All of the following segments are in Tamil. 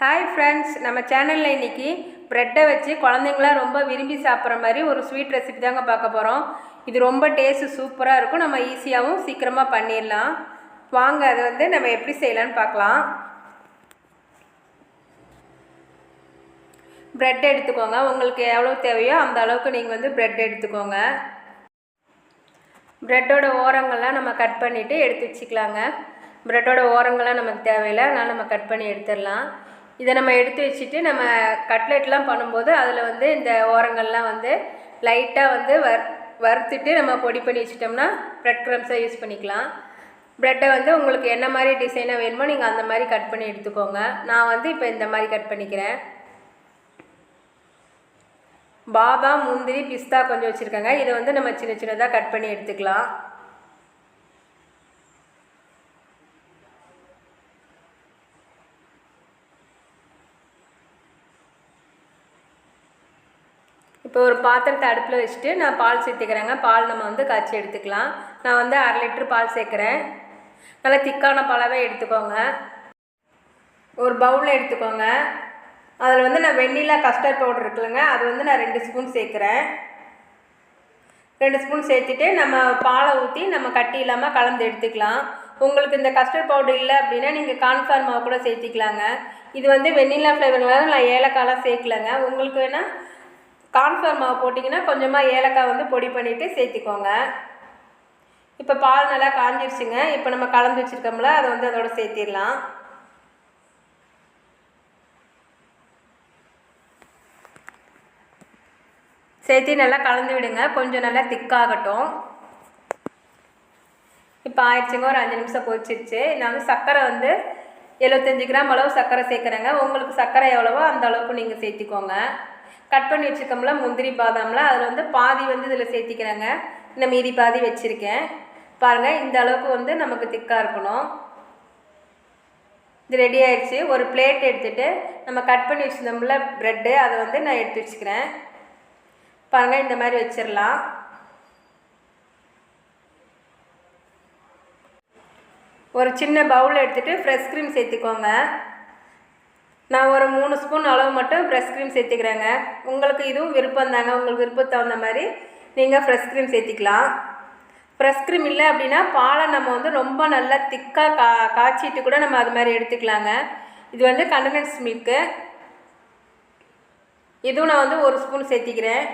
ஹாய் ஃப்ரெண்ட்ஸ் நம்ம சேனலில் இன்றைக்கி ப்ரெட்டை வச்சு குழந்தைங்களாம் ரொம்ப விரும்பி சாப்பிட்ற மாதிரி ஒரு ஸ்வீட் ரெசிபி தாங்க பார்க்க போகிறோம் இது ரொம்ப டேஸ்ட்டு சூப்பராக இருக்கும். நம்ம ஈஸியாகவும் சீக்கிரமாக பண்ணிடலாம். வாங்க அதை வந்து நம்ம எப்படி செய்யலான்னு பார்க்கலாம். ப்ரெட் எடுத்துக்கோங்க. உங்களுக்கு எவ்வளோ தேவையோ அந்த அளவுக்கு நீங்கள் வந்து ப்ரெட் எடுத்துக்கோங்க. ப்ரெட்டோட ஓரங்கள்லாம் நம்ம கட் பண்ணிவிட்டு எடுத்து வச்சுக்கலாங்க. ப்ரெட்டோட ஓரங்கள்லாம் நமக்கு தேவையில்லை. அதனால் நம்ம கட் பண்ணி எடுத்துடலாம். இதை நம்ம எடுத்து வச்சுட்டு நம்ம கட்லெட்லாம் பண்ணும்போது அதில் வந்து இந்த ஓரங்கள்லாம் வந்து லைட்டாக வந்து வர் வறுத்துட்டு நம்ம பொடி பண்ணி வச்சிட்டோம்னா ப்ரெட் க்ரம்ஸாக யூஸ் பண்ணிக்கலாம். ப்ரெட்டை வந்து உங்களுக்கு என்ன மாதிரி டிசைனாக வேணுமோ நீங்கள் அந்த மாதிரி கட் பண்ணி எடுத்துக்கோங்க. நான் வந்து இப்போ இந்த மாதிரி கட் பண்ணிக்கிறேன். பாதாம் முந்திரி பிஸ்தா கொஞ்சம் வச்சுருக்கேங்க. இதை வந்து நம்ம சின்ன சின்னதாக கட் பண்ணி எடுத்துக்கலாம். இப்போ ஒரு பாத்திரத்தை அடுப்பில் வச்சுட்டு நான் பால் சேர்த்துக்கிறேங்க. பால் நம்ம வந்து காய்ச்சி எடுத்துக்கலாம். நான் வந்து அரை லிட்ரு பால் சேர்க்குறேன். நல்லா திக்கான பாலாகவே எடுத்துக்கோங்க. ஒரு பவுலில் எடுத்துக்கோங்க. அதில் வந்து நான் வெண்ணிலா கஸ்டர்ட் பவுடர் இருக்குல்லங்க. அது வந்து நான் ரெண்டு ஸ்பூன் சேர்க்குறேன். ரெண்டு ஸ்பூன் சேர்த்துட்டு நம்ம பாலை ஊற்றி நம்ம கட்டி இல்லாமல் கலந்து எடுத்துக்கலாம். உங்களுக்கு இந்த கஸ்டர்ட் பவுடர் இல்லை அப்படின்னா நீங்கள் கான்ஃபார் மாவு கூட சேர்த்திக்கலாங்க. இது வந்து வெண்ணிலா ஃப்ளேவர்னால நான் ஏலக்காய்லாம் சேர்க்கலங்க. உங்களுக்கு வேணால் கான்ஃபார் மாவு போட்டிங்கன்னா கொஞ்சமாக ஏலக்காய் வந்து பொடி பண்ணிவிட்டு சேர்த்திக்கோங்க. இப்போ பால் நல்லா காஞ்சிருச்சுங்க. இப்போ நம்ம கலந்து வச்சுருக்கோம்ல அதை வந்து அதோட சேர்த்திடலாம். சேர்த்து நல்லா கலந்து விடுங்க. கொஞ்சம் நல்லா திக்காகட்டும். இப்போ ஆயிடுச்சுங்க. ஒரு அஞ்சு நிமிஷம் கொதிச்சிருச்சு. நான் வந்து சர்க்கரை வந்து எழுபத்தஞ்சி கிராம் அளவு சர்க்கரை சேர்க்குறேங்க. உங்களுக்கு சர்க்கரை எவ்வளவோ அந்த அளவுக்கு நீங்கள் சேர்த்திக்கோங்க. கட் பண்ணி வச்சுருக்கோம்ல முந்திரி பாதாம்ல அதில் வந்து பாதி வந்து இதில் சேர்த்திக்கிறேங்க. இந்த மீதி பாதி வச்சுருக்கேன். பாருங்கள் இந்த அளவுக்கு வந்து நமக்கு திக்காக இருக்கணும். இது ரெடி ஆயிடுச்சு ஒரு பிளேட் எடுத்துகிட்டு நம்ம கட் பண்ணி வச்சுருந்தோம்ல ப்ரெட்டு அதை வந்து நான் எடுத்து வச்சுக்கிறேன். பாருங்கள் இந்த மாதிரி வச்சிடலாம் ஒரு சின்ன பவுல் எடுத்துகிட்டு ஃப்ரெஷ் க்ரீம் சேர்த்துக்கோங்க. நான் ஒரு மூணு ஸ்பூன் அளவு மட்டும் ஃப்ரெஷ் க்ரீம் சேர்த்துக்கிறேங்க. உங்களுக்கு இதுவும் விருப்பம் தாங்க. உங்களுக்கு விருப்பம் தகுந்த மாதிரி நீங்கள் ஃப்ரெஷ் க்ரீம் சேர்த்திக்கலாம். ஃப்ரெஷ் க்ரீம் இல்லை அப்படின்னா பாலை நம்ம வந்து ரொம்ப நல்லா திக்காக கா காய்ச்சிட்டு கூட நம்ம அது மாதிரி எடுத்துக்கலாங்க. இது வந்து கண்டனன்ஸ் மில்க்கு இதுவும் நான் வந்து ஒரு ஸ்பூன் சேர்த்திக்கிறேன்.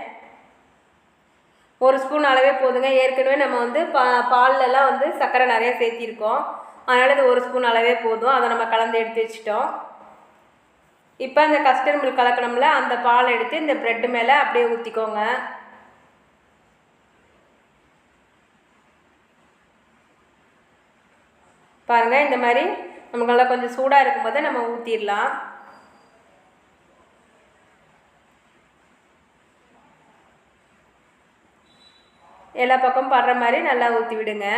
ஒரு ஸ்பூன் அளவே போதுங்க. ஏற்கனவே நம்ம வந்து பா பால்லலாம் வந்து சர்க்கரை நிறையா சேர்த்திருக்கோம். அதனால் இது ஒரு ஸ்பூன் அளவே போதும். அதை நம்ம கலந்து எடுத்து வச்சிட்டோம். இப்போ அந்த கஸ்டர்ட் மில்க் கலக்கணும்ல அந்த பால் எடுத்து இந்த ப்ரெட்டு மேலே அப்படியே ஊற்றிக்கோங்க பாருங்கள் இந்த மாதிரி நமக்கெல்லாம் கொஞ்சம் சூடாக இருக்கும்போது நம்ம ஊற்றிடலாம் எல்லா பக்கம் படுற மாதிரி நல்லா ஊற்றி விடுங்க.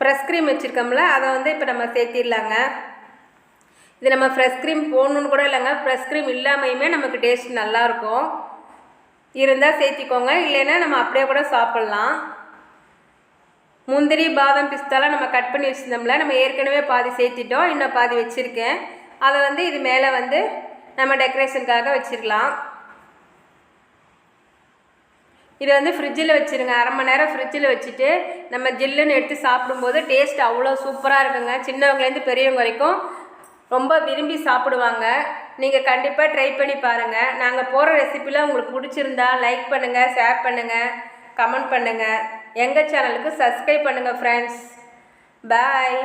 ஃப்ரெஷ் க்ரீம் வச்சுருக்கோம்ல அதை வந்து இப்போ நம்ம சேர்த்திடலாங்க. இது நம்ம ஃப்ரெஷ் க்ரீம் போடணுன்னு கூட இல்லைங்க. ஃப்ரெஷ் க்ரீம் இல்லாமையுமே நமக்கு டேஸ்ட் நல்லாயிருக்கும். இருந்தால் சேர்த்திக்கோங்க. இல்லைன்னா நம்ம அப்படியே கூட சாப்பிட்லாம். முந்திரி பாதாம் பிஸ்தாலாம் நம்ம கட் பண்ணி வச்சுருந்தோம்ல நம்ம ஏற்கனவே பாதி சேர்த்திட்டோம். இன்னும் பாதி வச்சுருக்கேன். அதை வந்து இது மேலே வந்து நம்ம டெக்கரேஷனுக்காக வச்சுருக்கலாம். இதை வந்து ஃப்ரிட்ஜில் வச்சுருங்க. அரை மணி நேரம் ஃப்ரிட்ஜில் வச்சுட்டு நம்ம ஜில்லுன்னு எடுத்து சாப்பிடும்போது டேஸ்ட் அவ்வளோ சூப்பராக இருக்குங்க. சின்னவங்கலேருந்து பெரியவங்க வரைக்கும் ரொம்ப விரும்பி சாப்பிடுவாங்க. நீங்கள் கண்டிப்பாக ட்ரை பண்ணி பாருங்கள் நாங்கள் போகிற ரெசிப்பிலாம் உங்களுக்கு பிடிச்சிருந்தா லைக் பண்ணுங்கள் ஷேர் பண்ணுங்கள் கமெண்ட் பண்ணுங்கள் எங்கள் சேனலுக்கு சப்ஸ்கிரைப் பண்ணுங்கள் ஃப்ரெண்ட்ஸ் பாய்